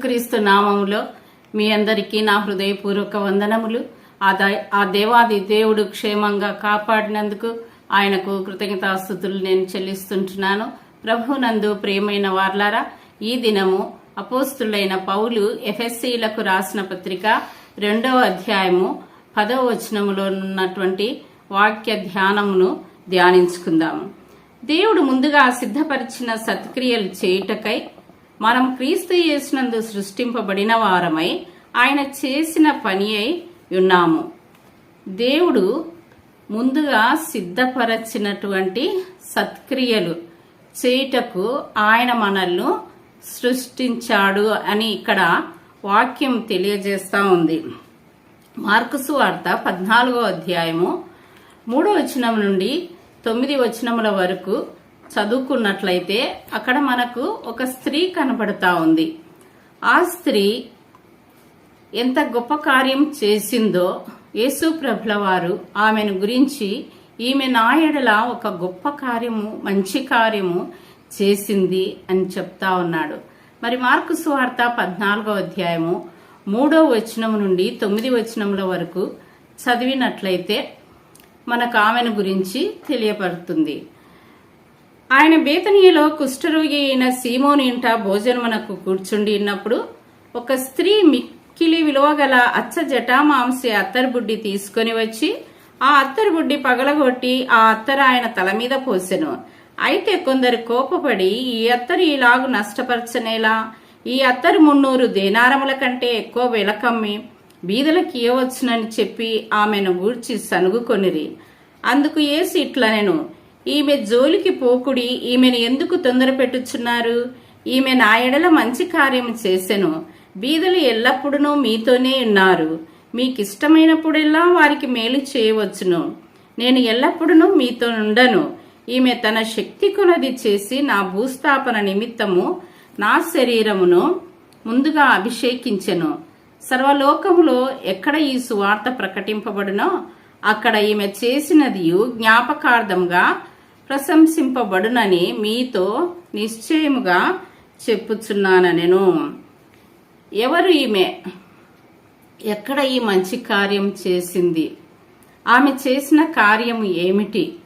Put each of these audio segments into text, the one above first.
యేసుక్రీస్తు నామములో మీ అందరికీ నా హృదయపూర్వక వందనములు. ఆ ద- ఆ దేవాది దేవుడు క్షేమంగా కాపాడినందుకు ఆయనకు కృతజ్ఞతాస్థుతులు నేను చెల్లిస్తుంటున్నాను. ప్రభునందు ప్రియమైన వార్లారా ఈ దినము అపోస్తులైన పౌలు ఎఫ్ఎస్సీలకు రాసిన పత్రిక రెండవ అధ్యాయము పదవ వచనములో ఉన్నటువంటి వాక్య ధ్యానమును ధ్యానించుకుందాము. దేవుడు ముందుగా సిద్ధపరిచిన సత్క్రియలు చేయుటకై మనం క్రీస్తు చేసినందు సృష్టింపబడిన వారమై ఆయన చేసిన పని అయి ఉన్నాము. దేవుడు ముందుగా సిద్ధపరచినటువంటి సత్క్రియలు చేయుటకు ఆయన మనల్ని సృష్టించాడు అని ఇక్కడ వాక్యం తెలియజేస్తా ఉంది. మార్కుసు వార్త పద్నాలుగో అధ్యాయము మూడో వచనం నుండి తొమ్మిది వచనముల వరకు చదువుకున్నట్లయితే అక్కడ మనకు ఒక స్త్రీ కనబడతా ఉంది. ఆ స్త్రీ ఎంత గొప్ప కార్యం చేసిందో యేసు ప్రభుల వారు ఆమెను గురించి ఈమె నాయడల ఒక గొప్ప కార్యము మంచి కార్యము చేసింది అని చెప్తా ఉన్నాడు. మరి మార్కు సువార్త పద్నాలుగో అధ్యాయము మూడో వచనం నుండి తొమ్మిది వచనముల వరకు చదివినట్లయితే మనకు ఆమెను గురించి తెలియపడుతుంది. ఆయన బేతనీయలో కుష్ఠరోగి అయిన సీమోని ఇంట భోజనమునకు కూర్చుండి ఉన్నప్పుడు ఒక స్త్రీ మిక్కిలి విలువగల అచ్చ జటామాంసి అత్తరుబుడ్డి తీసుకొని వచ్చి ఆ అత్తరుబుడ్డి పగలగొట్టి ఆ అత్తరు ఆయన తల మీద పోసెను. అయితే కొందరు కోపపడి ఈ అత్తరు ఇలాగు నష్టపరచనేలా? ఈ అత్తరు మున్నూరు దేనారముల కంటే ఎక్కువ వెలకమ్మి బీదలకు ఇవ్వవచ్చునని చెప్పి ఆమెను గూర్చి సనుగుకొనిరి. అందుకు ఏసి ఇట్లా నేను ఈమె జోలికి పోకుడి ఈమెను ఎందుకు తొందర పెట్టుచున్నారు? ఈమె నా ఎడల మంచి కార్యం చేసెను. బీదలు ఎల్లప్పుడూ మీతోనే ఉన్నారు. మీకిష్టమైనప్పుడెల్లా వారికి మేలు చేయవచ్చును. నేను ఎల్లప్పుడూ మీతో ఉండను. ఈమె తన శక్తి కొలది చేసి నా భూస్థాపన నిమిత్తము నా శరీరమును ముందుగా అభిషేకించెను. సర్వలోకములో ఎక్కడ ఈ సువార్త ప్రకటింపబడునో అక్కడ ఈమె చేసినది జ్ఞాపకార్థంగా ప్రశంసింపబడునని మీతో నిశ్చయముగా చెప్పుచున్నానెను ఎవరు ఈమె? ఎక్కడ ఈ మంచి కార్యం చేసింది? ఆమె చేసిన కార్యము ఏమిటి?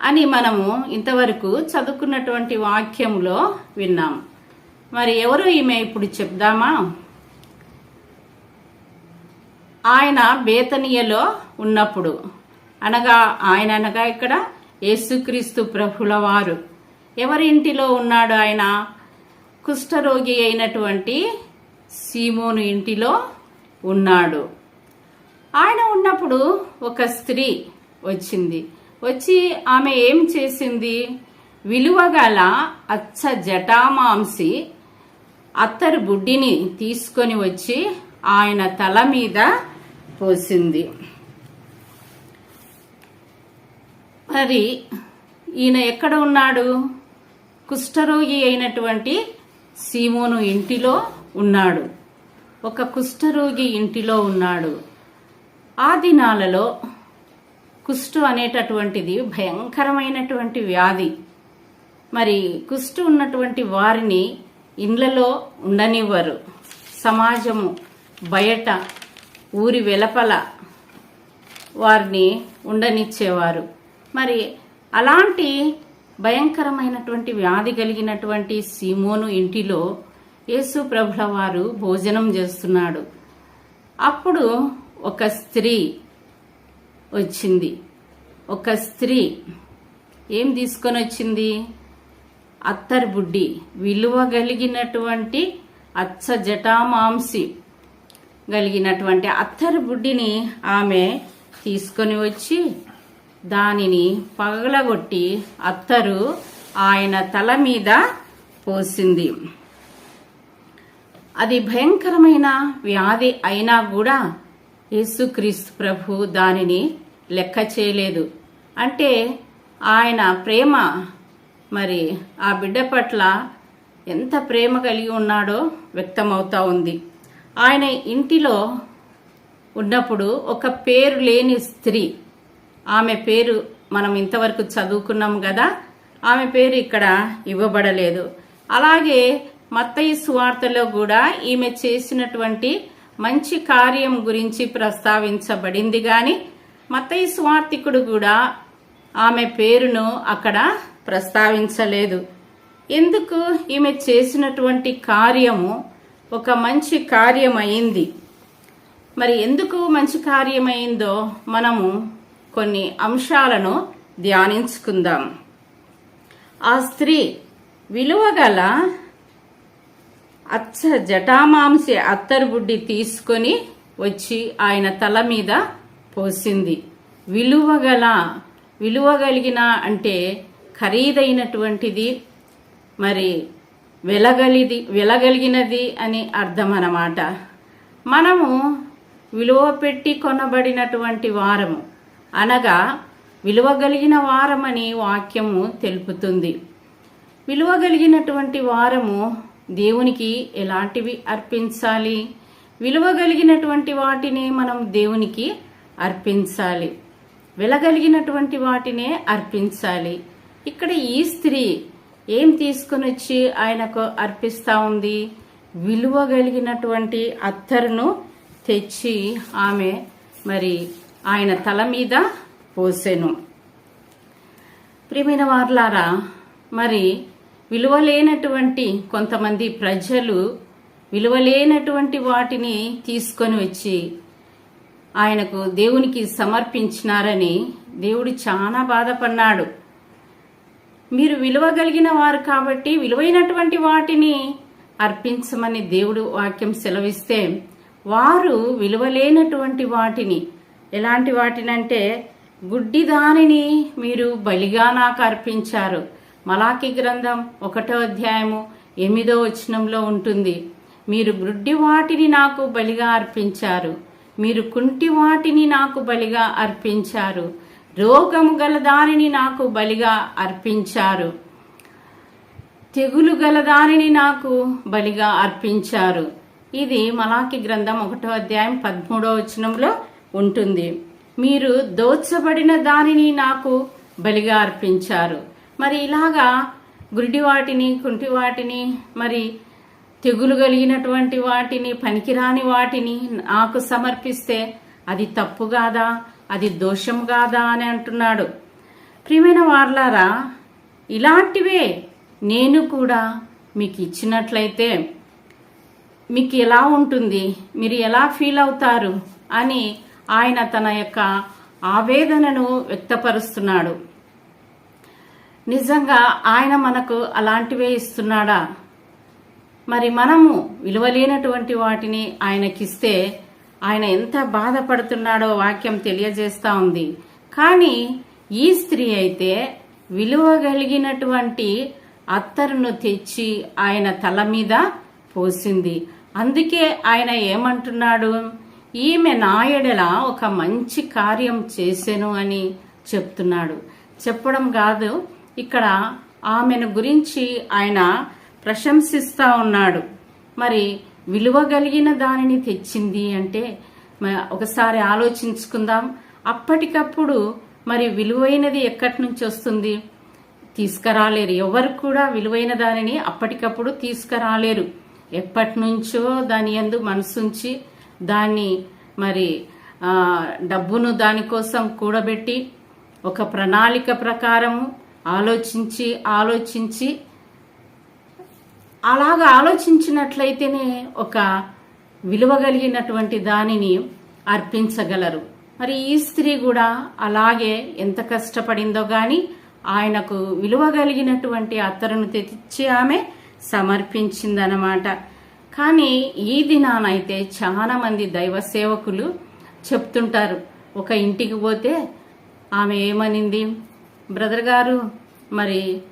అని మనము ఇంతవరకు చదువుకున్నటువంటి వాక్యంలో విన్నాం. మరి ఎవరు ఈమె? ఇప్పుడు చెప్దామా? ఆయన బేతనీయలో ఉన్నప్పుడు. అనగా ఆయన అనగా ఇక్కడ యేసుక్రీస్తు ప్రభుల వారు ఎవరి ఇంటిలో ఉన్నాడు ఆయన? కుష్ఠరోగి అయినటువంటి సీమోను ఇంటిలో ఉన్నాడు. ఆయన ఉన్నప్పుడు ఒక స్త్రీ వచ్చింది. వచ్చి ఆమె ఏం చేసింది? విలువగల అచ్చ జటామాంసి అత్తరు బుడ్డిని తీసుకొని వచ్చి ఆయన తల మీద పోసింది. మరి ఈయన ఎక్కడ ఉన్నాడు? కుష్ఠరోగి అయినటువంటి సీమోను ఇంటిలో ఉన్నాడు. ఒక కుష్ఠరోగి ఇంటిలో ఉన్నాడు. ఆ దినాలలో కుష్టు అనేటటువంటిది భయంకరమైనటువంటి వ్యాధి. మరి కుష్టు ఉన్నటువంటి వారిని ఇండ్లలో ఉండనివ్వరు. సమాజము బయట ఊరి వెలపల వారిని ఉండనిచ్చేవారు. మరి అలాంటి భయంకరమైనటువంటి వ్యాధి కలిగినటువంటి సీమోను ఇంటిలో యేసు ప్రభుల వారు భోజనం చేస్తున్నాడు. అప్పుడు ఒక స్త్రీ వచ్చింది. ఒక స్త్రీ ఏం తీసుకొని వచ్చింది? అత్తర్ బుడ్డి విలువ కలిగినటువంటి అచ్చ జటామాంసి కలిగినటువంటి అత్తర్ బుడ్డిని ఆమె తీసుకొని వచ్చి దానిని పగలగొట్టి అత్తరు ఆయన తల మీద పోసింది. అది భయంకరమైన వ్యాధి అయినా కూడా యేసుక్రీస్తు ప్రభు దానిని లెక్క చేయలేదు. అంటే ఆయన ప్రేమ మరి ఆ బిడ్డ పట్ల ఎంత ప్రేమ కలిగి ఉన్నాడో వ్యక్తమవుతా ఉంది. ఆయన ఇంటిలో ఉన్నప్పుడు ఒక పేరు లేని స్త్రీ ఆమె పేరు మనం ఇంతవరకు చదువుకున్నాం కదా. ఆమె పేరు ఇక్కడ ఇవ్వబడలేదు. అలాగే మత్తయి సువార్తలో కూడా ఈమె చేసినటువంటి మంచి కార్యం గురించి ప్రస్తావించబడింది గాని మత్తయి సువార్తికుడు కూడా ఆమె పేరును అక్కడ ప్రస్తావించలేదు. ఎందుకు ఈమె చేసినటువంటి కార్యము ఒక మంచి కార్యమైంది? మరి ఎందుకు మంచి కార్యమైందో మనము కొన్ని అంశాలను ధ్యానించుకుందాం. ఆ స్త్రీ విలువగల అచ్చ జటామాంసి అత్తరు బుడ్డి తీసుకొని వచ్చి ఆయన తల మీద పోసింది. విలువగల విలువగలిగిన అంటే ఖరీదైనటువంటిది మరి వెలగలిది వెలగలిగినది అని అర్థం అన్నమాట మనము విలువ పెట్టి కొనబడినటువంటి వారము. అనగా విలువగలిగిన వారమని వాక్యము తెలుపుతుంది. విలువగలిగినటువంటి వారము దేవునికి ఎలాంటివి అర్పించాలి? విలువగలిగినటువంటి వాటిని మనం దేవునికి అర్పించాలి. వెలగలిగినటువంటి వాటినే అర్పించాలి. ఇక్కడ ఈ స్త్రీ ఏం తీసుకొని వచ్చి ఆయనకు అర్పిస్తా ఉంది? విలువగలిగినటువంటి అత్తరును తెచ్చి ఆమె మరి ఆయన తల మీద పోసెను. ప్రియమైన వార్లారా మరి విలువలేనటువంటి కొంతమంది ప్రజలు విలువలేనటువంటి వాటిని తీసుకొని వచ్చి ఆయనకు దేవునికి సమర్పించినారని దేవుడు చాలా బాధపడినాడు మీరు విలువగలిగిన వారు కాబట్టి విలువైనటువంటి వాటిని అర్పించమని దేవుడు వాక్యం సెలవిస్తే వారు విలువలేనటువంటి వాటిని ఎలాంటి వాటినంటే గుడ్డి దానిని మీరు బలిగా నాకు అర్పించారు. మలాకి గ్రంథం ఒకటో అధ్యాయము ఎనిమిదో వచనంలో ఉంటుంది. మీరు గుడ్డి వాటిని నాకు బలిగా అర్పించారు. మీరు కుంటి వాటిని నాకు బలిగా అర్పించారు. రోగము గల దానిని నాకు బలిగా అర్పించారు. తెగులు గల దానిని నాకు బలిగా అర్పించారు. ఇది మలాకి గ్రంథం ఒకటో అధ్యాయం పదమూడో వచనంలో ఉంటుంది. మీరు దోచబడిన దానిని నాకు బలిగా అర్పించారు. మరి ఇలాగా గురిడి వాటిని కుంటి వాటిని మరి తెగులు కలిగినటువంటి వాటిని పనికిరాని వాటిని నాకు సమర్పిస్తే అది తప్పు కాదా? అది దోషం కాదా అని అంటున్నాడు. ప్రియమైన వార్లారా ఇలాంటివే నేను కూడా మీకు ఇచ్చినట్లయితే మీకు ఎలా ఉంటుంది? మీరు ఎలా ఫీల్ అవుతారు? అని ఆయన తన యొక్క ఆవేదనను వ్యక్తపరుస్తున్నాడు. నిజంగా ఆయన మనకు అలాంటివే ఇస్తున్నాడా? మరి మనము విలువలేనటువంటి వాటిని ఆయనకిస్తే ఆయన ఎంత బాధపడుతున్నాడో వాక్యం తెలియజేస్తా ఉంది. కానీ ఈ స్త్రీ అయితే విలువగలిగినటువంటి అత్తరును తెచ్చి ఆయన తల మీద పోసింది. అందుకే ఆయన ఏమంటున్నాడు? ఈమె నాయడల ఒక మంచి కార్యం చేసెను అని చెప్తున్నాడు. చెప్పడం కాదు ఇక్కడ ఆమెను గురించి ఆయన ప్రశంసిస్తా ఉన్నాడు. మరి విలువగలిగిన దానిని తెచ్చింది అంటే ఒకసారి ఆలోచించుకుందాం. అప్పటికప్పుడు మరి విలువైనది ఎక్కడి నుంచి వస్తుంది? తీసుకురాలేరు. ఎవరు కూడా విలువైన దానిని అప్పటికప్పుడు తీసుకురాలేరు. ఎప్పటి నుంచో దాని యందు మనసుంచి దాన్ని మరి డబ్బును దానికోసం కూడబెట్టి ఒక ప్రణాళిక ప్రకారము ఆలోచించి ఆలోచించి అలాగా ఆలోచించినట్లయితేనే ఒక విలువగలిగినటువంటి దానిని అర్పించగలరు. మరి ఈ స్త్రీ కూడా అలాగే ఎంత కష్టపడిందో గాని ఆయనకు విలువగలిగినటువంటి అత్తరును తెచ్చి ఆమె సమర్పించిందనమాట. కానీ ఈ దినానైతే చాలా మంది దైవ సేవకులు చెప్తుంటారు. ఒక ఇంటికి పోతే ఆమె ఏమనింది? బ్రదర్ గారు మరి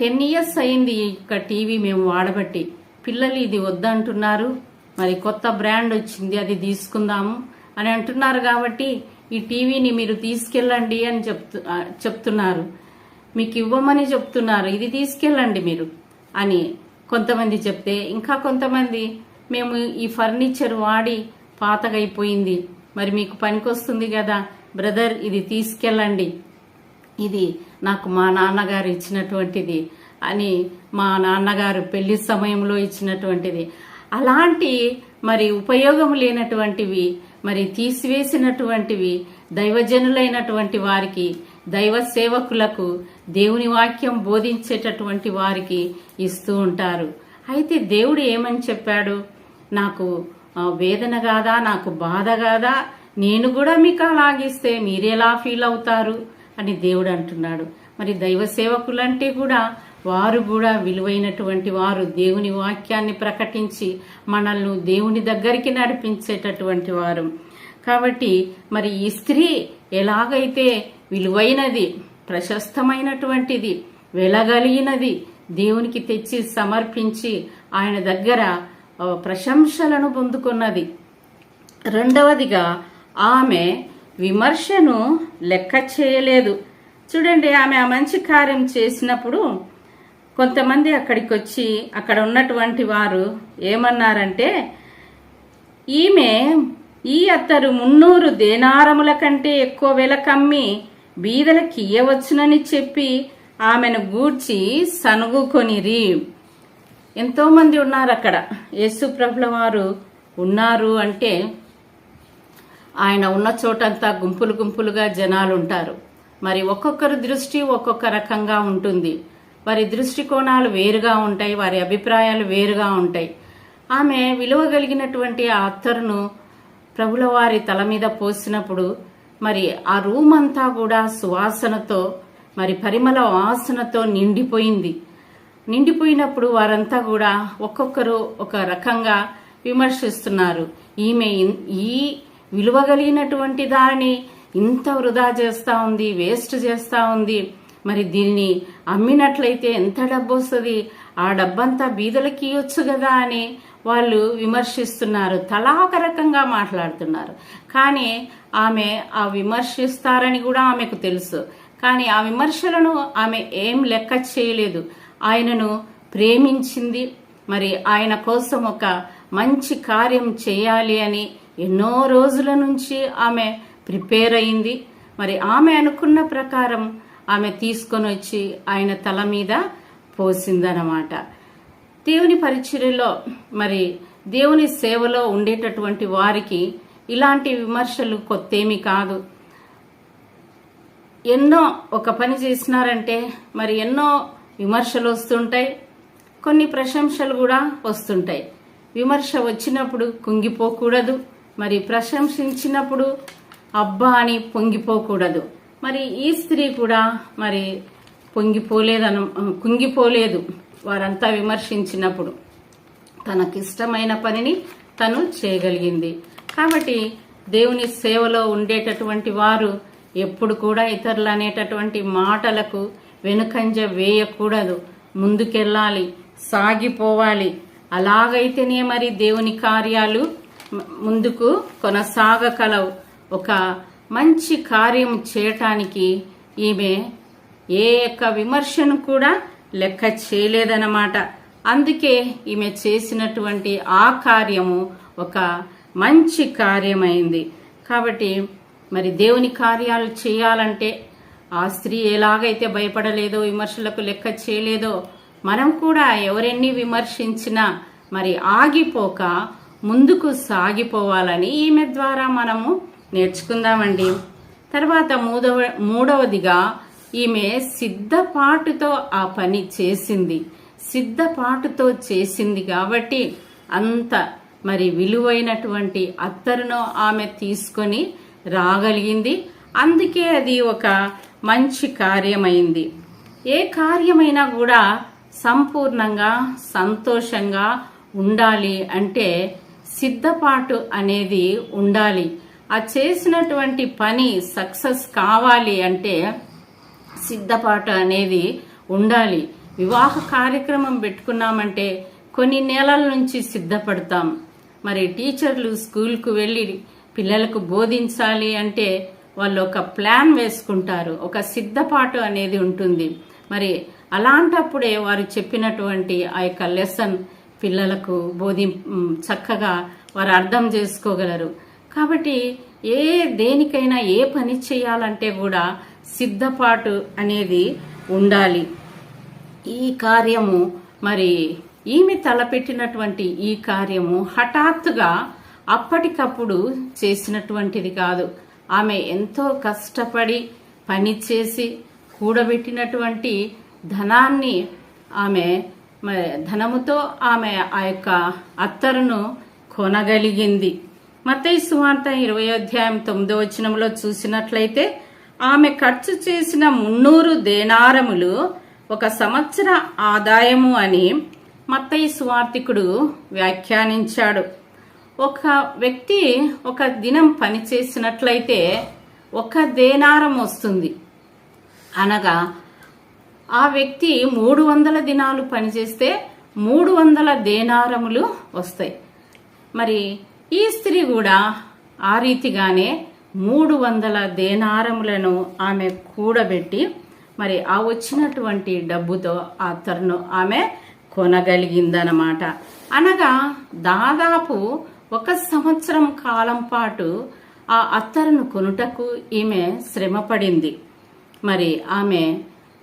టెన్ ఇయర్స్ అయింది ఈ యొక్క టీవీ మేము వాడబట్టి. పిల్లలు ఇది వద్దంటున్నారు. మరి కొత్త బ్రాండ్ వచ్చింది అది తీసుకుందాము. అని అంటున్నారు కాబట్టి ఈ టీవీని మీరు తీసుకెళ్ళండి అని చెప్తు చెప్తున్నారు. మీకు ఇవ్వమని చెప్తున్నారు. ఇది తీసుకెళ్ళండి మీరు. అని కొంతమంది చెప్తే ఇంకా కొంతమంది మేము ఈ ఫర్నిచర్ వాడి పాతగైపోయింది. మరి మీకు పనికొస్తుంది కదా బ్రదర్ ఇది తీసుకెళ్ళండి. ఇది నాకు మా నాన్నగారు ఇచ్చినటువంటిది అని మా నాన్నగారు పెళ్ళి సమయంలో ఇచ్చినటువంటిది. అలాంటి మరి ఉపయోగం లేనటువంటివి మరి తీసివేసినటువంటివి దైవజనులైనటువంటి వారికి దైవ సేవకులకు దేవుని వాక్యం బోధించేటటువంటి వారికి ఇస్తూ ఉంటారు. అయితే దేవుడు ఏమని చెప్పాడు? నాకు వేదన కాదా నాకు బాధ కాదా నేను కూడా మీకు అలాగిస్తే మీరెలా ఫీల్ అవుతారు? అని దేవుడు అంటున్నాడు. మరి దైవ సేవకులంటే కూడా వారు కూడా విలువైనటువంటి వారు దేవుని వాక్యాన్ని ప్రకటించి మనల్ని దేవుని దగ్గరికి నడిపించేటటువంటి వారు. కాబట్టి మరి ఈ స్త్రీ ఎలాగైతే విలువైనది ప్రశస్తమైనటువంటిది వెలగలిగినది దేవునికి తెచ్చి సమర్పించి ఆయన దగ్గర ప్రశంసలను పొందుకున్నది. రెండవదిగా ఆమె విమర్శను లెక్క చేయలేదు. చూడండి ఆమె ఆ మంచి కార్యం చేసినప్పుడు కొంతమంది అక్కడికి వచ్చి అక్కడ ఉన్నటువంటి వారు ఏమన్నారంటే ఈమె ఈ అత్తరు మున్నూరు దేనారముల కంటే ఎక్కువ వెల కమ్మి బీదలకి ఇయ్యవచ్చునని చెప్పి ఆమెను గూడ్చి సనుగుకొనిరి? ఎంతో మంది ఉన్నారు అక్కడ. యేసు ప్రభుల వారు ఉన్నారు అంటే ఆయన ఉన్న చోటంతా గుంపులు గుంపులుగా జనాలు ఉంటారు. మరి ఒక్కొక్కరి దృష్టి ఒక్కొక్క రకంగా ఉంటుంది. వారి దృష్టికోణాలు వేరుగా ఉంటాయి వారి అభిప్రాయాలు వేరుగా ఉంటాయి. ఆమె విలువ కలిగినటువంటి ఆ అత్తరును ప్రభుల వారి తల మీద పోసినప్పుడు మరి ఆ రూమ్ అంతా కూడా సువాసనతో మరి పరిమళ వాసనతో నిండిపోయింది. నిండిపోయినప్పుడు వారంతా కూడా ఒక్కొక్కరు ఒక రకంగా విమర్శిస్తున్నారు. ఈమె ఈ విలువగలిగినటువంటి కలిగినటువంటి ఇంత వృధా చేస్తా ఉంది వేస్ట్ చేస్తా ఉంది. మరి దీన్ని అమ్మినట్లయితే ఎంత డబ్బు వస్తుంది? ఆ డబ్బంతా బీదలకి ఇవ్వచ్చు కదా అని వాళ్ళు విమర్శిస్తున్నారు తలా ఒక రకంగా మాట్లాడుతున్నారు. కానీ ఆమె ఆ విమర్శిస్తారని కూడా ఆమెకు తెలుసు. కానీ ఆ విమర్శలను ఆమె ఏం లెక్క చేయలేదు. ఆయనను ప్రేమించింది. మరి ఆయన కోసం ఒక మంచి కార్యం చేయాలి అని ఎన్నో రోజుల నుంచి ఆమె ప్రిపేర్ అయింది. మరి ఆమె అనుకున్న ప్రకారం ఆమె తీసుకొని వచ్చి ఆయన తల మీద పోసిందనమాట దేవుని పరిచర్యలో మరి దేవుని సేవలో ఉండేటటువంటి వారికి ఇలాంటి విమర్శలు కొత్తేమీ కాదు. ఎన్నో ఒక పని చేసినారంటే మరి ఎన్నో విమర్శలు వస్తుంటాయి. కొన్ని ప్రశంసలు కూడా వస్తుంటాయి. విమర్శ వచ్చినప్పుడు కుంగిపోకూడదు. మరి ప్రశంసించినప్పుడు అబ్బా అని పొంగిపోకూడదు. మరి ఈ స్త్రీ కూడా మరి పొంగిపోలేదను కుంగిపోలేదు. వారంతా విమర్శించినప్పుడు తనకిష్టమైన పనిని తను చేయగలిగింది. కాబట్టి దేవుని సేవలో ఉండేటటువంటి వారు ఎప్పుడు కూడా ఇతరులు అనేటటువంటి మాటలకు వెనుకంజ వేయకూడదు. ముందుకెళ్ళాలి సాగిపోవాలి. అలాగైతేనే మరి దేవుని కార్యాలు ముందుకు కొనసాగకలవు ఒక మంచి కార్యం చేయటానికి ఈమె ఏ యొక్క విమర్శను కూడా లెక్క చేయలేదన్నమాట. అందుకే ఈమె చేసినటువంటి ఆ కార్యము ఒక మంచి కార్యమైంది. కాబట్టి మరి దేవుని కార్యాలు చేయాలంటే ఆ స్త్రీ ఎలాగైతే భయపడలేదో విమర్శలకు లెక్క చేయలేదో మనం కూడా ఎవరెన్ని విమర్శించినా మరి ఆగిపోక ముందుకు సాగిపోవాలని ఈమె ద్వారా మనము నేర్చుకుందామండి. తర్వాత మూడవ మూడవదిగా ఈమె సిద్ధపాటుతో ఆ పని చేసింది. సిద్ధపాటుతో చేసింది కాబట్టి అంత మరి విలువైనటువంటి అత్తరును ఆమె తీసుకొని రాగలిగింది. అందుకే అది ఒక మంచి కార్యమైంది. ఏ కార్యమైనా కూడా సంపూర్ణంగా సంతోషంగా ఉండాలి అంటే సిద్ధపాటు అనేది ఉండాలి. ఆ చేసినటువంటి పని సక్సెస్ కావాలి అంటే సిద్ధపాటు అనేది ఉండాలి. వివాహ కార్యక్రమం పెట్టుకున్నామంటే కొన్ని నెలల నుంచి సిద్ధపడతాం. మరి టీచర్లు స్కూల్కు వెళ్ళి పిల్లలకు బోధించాలి అంటే వాళ్ళు ఒక ప్లాన్ వేసుకుంటారు. ఒక సిద్ధపాటు అనేది ఉంటుంది. మరి అలాంటప్పుడే వారు చెప్పినటువంటి ఆ యొక్క లెసన్ పిల్లలకు బోధి చక్కగా వారు అర్థం చేసుకోగలరు. కాబట్టి ఏ దేనికైనా ఏ పని చేయాలంటే కూడా సిద్ధపాటు అనేది ఉండాలి. ఈ కార్యము మరి ఈమె తలపెట్టినటువంటి ఈ కార్యము హఠాత్తుగా అప్పటికప్పుడు చేసినటువంటిది కాదు. ఆమె ఎంతో కష్టపడి పనిచేసి కూడబెట్టినటువంటి ధనాన్ని ఆమె ధనముతో ఆమె ఆ యొక్క అత్తరును కొనగలిగింది. మత్తయి సువార్త ఇరవై అధ్యాయం తొమ్మిదో వచనంలో చూసినట్లయితే ఆమె ఖర్చు చేసిన మున్నూరు దేనారములు ఒక సంవత్సర ఆదాయము అని మత్తయి స్వార్థికుడు వ్యాఖ్యానించాడు. ఒక వ్యక్తి ఒక దినం పనిచేసినట్లయితే ఒక దేనారం వస్తుంది. అనగా ఆ వ్యక్తి మూడు వందల దినాలు పనిచేస్తే మూడు వందల దేనారములు వస్తాయి. మరి ఈ స్త్రీ కూడా ఆ రీతిగానే మూడు వందల దేనారములను ఆమె కూడబెట్టి మరి ఆ వచ్చినటువంటి డబ్బుతో ఆ తరును ఆమె కొనగలిగిందనమాట. అనగా దాదాపు ఒక సంవత్సరం కాలం పాటు ఆ అత్తరును కొనుటకు ఈమె శ్రమపడింది. మరి ఆమె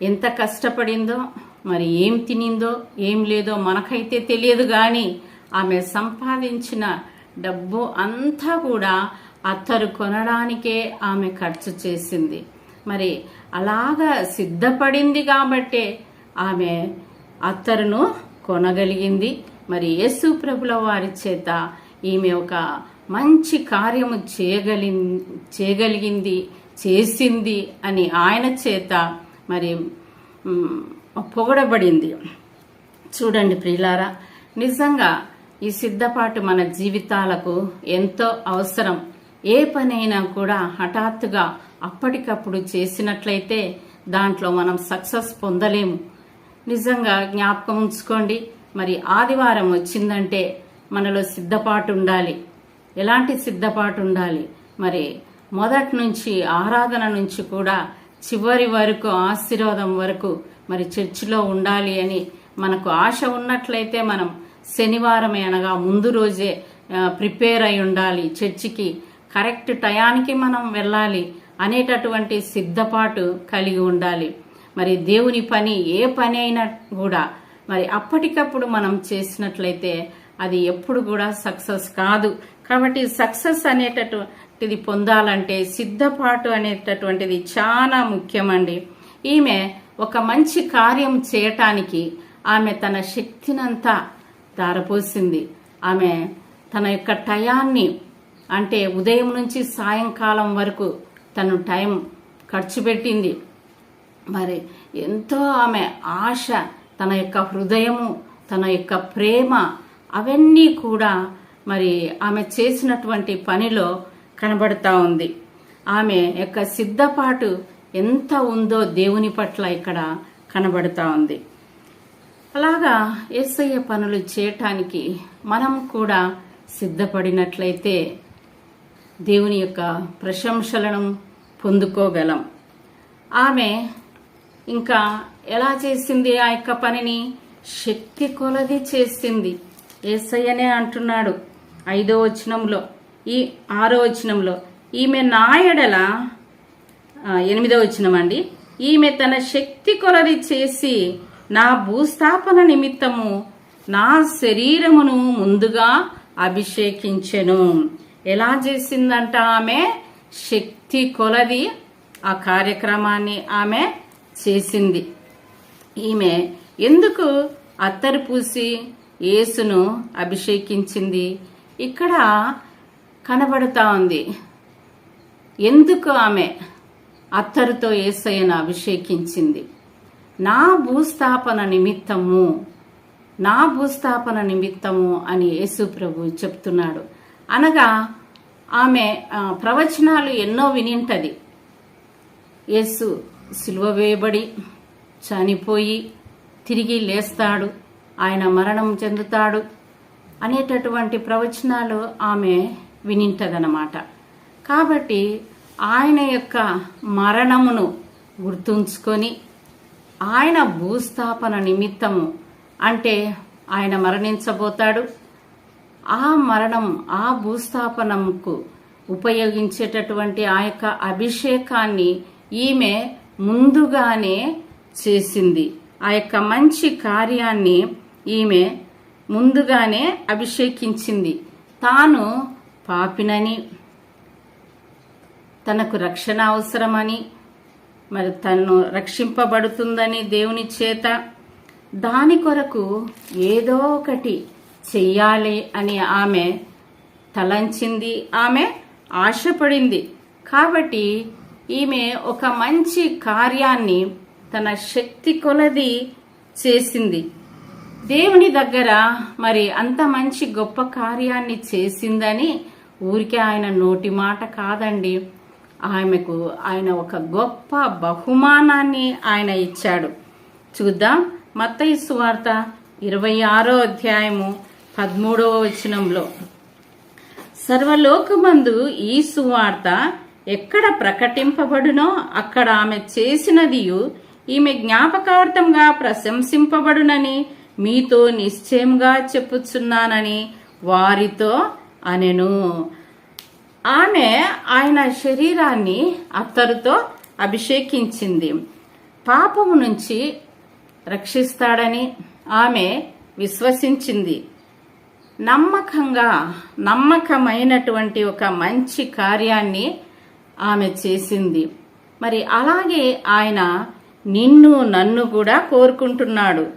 ఎంత కష్టపడిందో మరి ఏం తినిందో ఏం లేదో మనకైతే తెలియదు కానీ ఆమె సంపాదించిన డబ్బు అంతా కూడా అత్తరు కొనడానికే ఆమె ఖర్చు చేసింది. మరి అలాగా సిద్ధపడింది కాబట్టే ఆమె అత్తరును కొనగలిగింది. మరి యేసు ప్రభుల వారి చేత ఈమె ఒక మంచి కార్యము చేయగలి చేయగలిగింది చేసింది అని ఆయన చేత మరి పొగడబడింది. చూడండి ప్రియులారా నిజంగా ఈ సిద్ధపాటు మన జీవితాలకు ఎంతో అవసరం. ఏ పనైనా కూడా హఠాత్తుగా అప్పటికప్పుడు చేసినట్లయితే దాంట్లో మనం సక్సెస్ పొందలేము. నిజంగా జ్ఞాపకం ఉంచుకోండి. మరి ఆదివారం వచ్చిందంటే మనలో సిద్ధపాటు ఉండాలి. ఎలాంటి సిద్ధపాటు ఉండాలి? మరి మొదటి నుంచి ఆరాధన నుంచి కూడా చివరి వరకు ఆశీర్వాదం వరకు మరి చర్చిలో ఉండాలి అని మనకు ఆశ ఉన్నట్లయితే మనం శనివారం అనగా ముందు రోజే ప్రిపేర్ అయి ఉండాలి. చర్చికి కరెక్ట్ టయానికి మనం వెళ్ళాలి అనేటటువంటి సిద్ధపాటు కలిగి ఉండాలి. మరి దేవుని పని ఏ పని అయినా కూడా మరి అప్పటికప్పుడు మనం చేసినట్లయితే అది ఎప్పుడు కూడా సక్సెస్ కాదు. కాబట్టి సక్సెస్ అనేటటువంటిది పొందాలంటే సిద్ధపాటు అనేటటువంటిది చాలా ముఖ్యమండి. ఈమె ఒక మంచి కార్యం చేయటానికి ఆమె తన శక్తినంతా దారపోసింది ఆమె తన యొక్క టయాన్ని అంటే ఉదయం నుంచి సాయంకాలం వరకు తను టైం ఖర్చు పెట్టింది. మరి ఎంతో ఆమె ఆశ తన యొక్క హృదయము తన యొక్క ప్రేమ అవన్నీ కూడా మరి ఆమె చేసినటువంటి పనిలో కనబడతా ఉంది. ఆమె యొక్క సిద్ధపాటు ఎంత ఉందో దేవుని పట్ల ఇక్కడ కనబడతా ఉంది. అలాగా ఏసయ్య పనులు చేయటానికి మనం కూడా సిద్ధపడినట్లయితే దేవుని యొక్క ప్రశంసలను పొందుకోగలం. ఆమె ఇంకా ఎలా చేసింది ఆ యొక్క పనిని? శక్తి కొలది చేసింది. ఏసయ్యనే అంటున్నాడు ఐదో వచనంలో ఈ ఆరో వచనంలో. ఈమె నాయడల ఎనిమిదో వచనం అండి. ఈమె తన శక్తి కొలది చేసి నా భూస్థాపన నిమిత్తము నా శరీరమును ముందుగా అభిషేకించెను. ఎలా చేసిందంట ఆమె? శక్తి కొలది ఆ కార్యక్రమాన్ని ఆమె చేసింది. ఈమె ఎందుకు అత్తరు పూసి యేసును అభిషేకించింది? ఇక్కడ కనబడతా ఉంది. ఎందుకు ఆమె అత్తరుతో ఏసయ్యను అభిషేకించింది? నా భూస్థాపన నిమిత్తము నా భూస్థాపన నిమిత్తము అని యేసు ప్రభు చెప్తున్నాడు. అనగా ఆమె ప్రవచనాలు ఎన్నో వినింటది. యేసు సిలువ వేయబడి చనిపోయి తిరిగి లేస్తాడు. ఆయన మరణం చెందుతాడు. అనేటటువంటి ప్రవచనాలు ఆమె వినింటదనమాట కాబట్టి ఆయన యొక్క మరణమును గుర్తుంచుకొని ఆయన భూస్థాపన నిమిత్తము అంటే ఆయన మరణించబోతాడు. ఆ మరణం ఆ భూస్థాపనముకు ఉపయోగించేటటువంటి ఆ యొక్క అభిషేకాన్ని ఈమె ముందుగానే చేసింది. ఆ యొక్క మంచి కార్యాన్ని ఈమె ముందుగానే అభిషేకించింది. తాను పాపినని తనకు రక్షణ అవసరమని మరి తను రక్షింపబడుతుందని దేవుని చేత దాని కొరకు ఏదో ఒకటి చెయ్యాలి అని ఆమె తలంచింది. ఆమె ఆశపడింది. కాబట్టి ఈమె ఒక మంచి కార్యాన్ని తన శక్తి కొలది చేసింది. దేవుని దగ్గర మరి అంత మంచి గొప్ప కార్యాన్ని చేసిందని ఊరికే ఆయన నోటి మాట కాదండి. ఆమెకు ఆయన ఒక గొప్ప బహుమానాన్ని ఆయన ఇచ్చాడు. చూద్దాం మత్తయి సువార్త ఇరవై ఆరో అధ్యాయము పదమూడవ వచనంలో సర్వలోకమందు ఈ సువార్త ఎక్కడ ప్రకటింపబడునో అక్కడ ఆమె చేసినదియు ఈమె జ్ఞాపకార్థంగా ప్రశంసింపబడునని మీతో నిశ్చయంగా చెప్పుచున్నానని వారితో అనెను. ఆమె ఆయన శరీరాన్ని అత్తరుతో అభిషేకించింది. పాపము నుంచి రక్షిస్తాడని ఆమె విశ్వసించింది. నమ్మకంగా నమ్మకమైనటువంటి ఒక మంచి కార్యాన్ని ఆమె చేసింది. మరి అలాగే ఆయన నిన్ను నన్ను కూడా కోరుకుంటున్నాడు.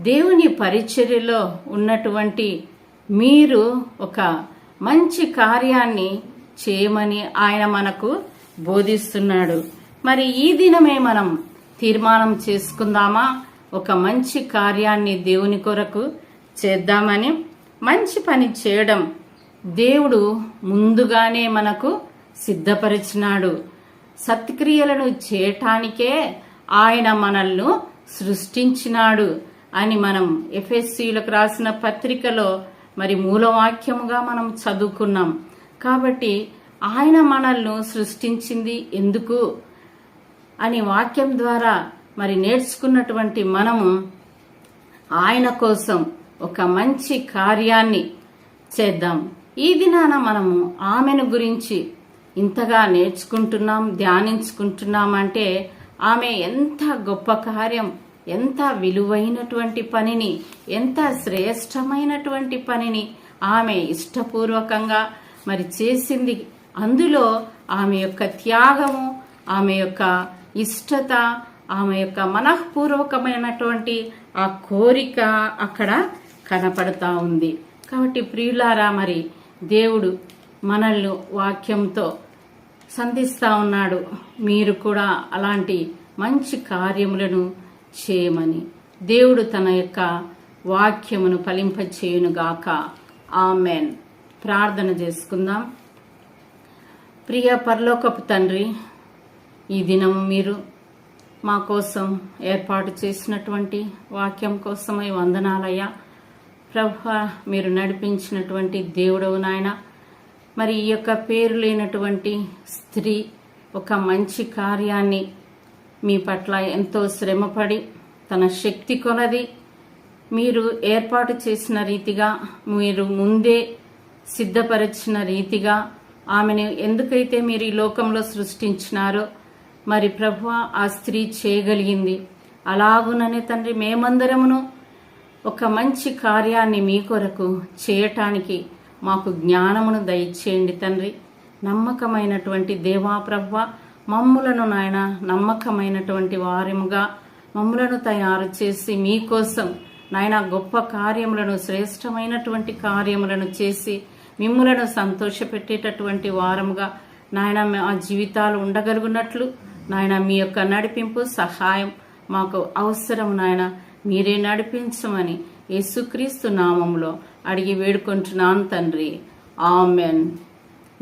దేవుని పరిచర్యలో ఉన్నటువంటి మీరు ఒక మంచి కార్యాన్ని చేయమని ఆయన మనకు బోధిస్తున్నాడు. మరి ఈ దినమే మనం తీర్మానం చేసుకుందామా? ఒక మంచి కార్యాన్ని దేవుని కొరకు చేద్దామని మంచి పని చేయడం దేవుడు ముందుగానే మనకు సిద్ధపరిచినాడు. సత్క్రియలను చేయటానికే ఆయన మనల్ని సృష్టించినాడు అని మనం ఎఫ్ఎస్సీలకు రాసిన పత్రికలో మరి మూలవాక్యముగా మనం చదువుకున్నాం. కాబట్టి ఆయన మనల్ని సృష్టించింది ఎందుకు అని వాక్యం ద్వారా మరి నేర్చుకున్నటువంటి మనము ఆయన కోసం ఒక మంచి కార్యాన్ని చేద్దాం. ఈ దినాన మనము ఆమెను గురించి ఇంతగా నేర్చుకుంటున్నాం ధ్యానించుకుంటున్నాం అంటే ఆమె ఎంత గొప్ప కార్యం ఎంత విలువైనటువంటి పనిని ఎంత శ్రేష్టమైనటువంటి పనిని ఆమె ఇష్టపూర్వకంగా మరి చేసింది. అందులో ఆమె యొక్క త్యాగము ఆమె యొక్క ఇష్టత ఆమె యొక్క మనఃపూర్వకమైనటువంటి ఆ కోరిక అక్కడ కనపడతా ఉంది. కాబట్టి ప్రియులారా మరి దేవుడు మనల్ని వాక్యంతో సంధిస్తా ఉన్నాడు. మీరు కూడా అలాంటి మంచి కార్యములను చేయమని. దేవుడు తన యొక్క వాక్యమును ఫలింపచేయునుగాక ఆమెన్. ప్రార్థన చేసుకుందాం. ప్రియ పరలోకపు తండ్రి ఈ దినం మీరు మా కోసం ఏర్పాటు చేసినటువంటి వాక్యం కోసమై వందనాలయ్యా. ప్రభు మీరు నడిపించినటువంటి దేవుడవు నాయన. మరి ఈ యొక్క పేరు లేనటువంటి స్త్రీ ఒక మంచి కార్యాన్ని మీ పట్ల ఎంతో శ్రమపడి తన శక్తి కొలది. మీరు ఏర్పాటు చేసిన రీతిగా మీరు ముందే సిద్ధపరిచిన రీతిగా ఆమెను ఎందుకైతే మీరు ఈ లోకంలో సృష్టించినారో మరి ప్రభు ఆ స్త్రీ చేయగలిగింది. అలాగుననే తండ్రి మేమందరమును ఒక మంచి కార్యాన్ని మీ కొరకు చేయటానికి మాకు జ్ఞానమును దయచేయండి తండ్రి. నమ్మకమైనటువంటి దేవా ప్రభ మమ్ములను నాయన నమ్మకమైనటువంటి వారముగా మమ్ములను తయారు చేసి మీకోసం నాయన గొప్ప కార్యములను శ్రేష్టమైనటువంటి కార్యములను చేసి మిమ్ములను సంతోషపెట్టేటటువంటి వారముగా నాయన మా జీవితాలు ఉండగలుగునట్లు నాయన మీ యొక్క నడిపింపు సహాయం మాకు అవసరం నాయన. మీరే నడిపించమని యేసుక్రీస్తు నామంలో అడిగి వేడుకుంటున్నాను తండ్రి. Amen.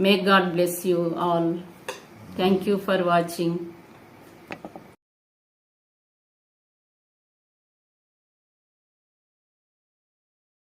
May God bless you all. Thank you for watching.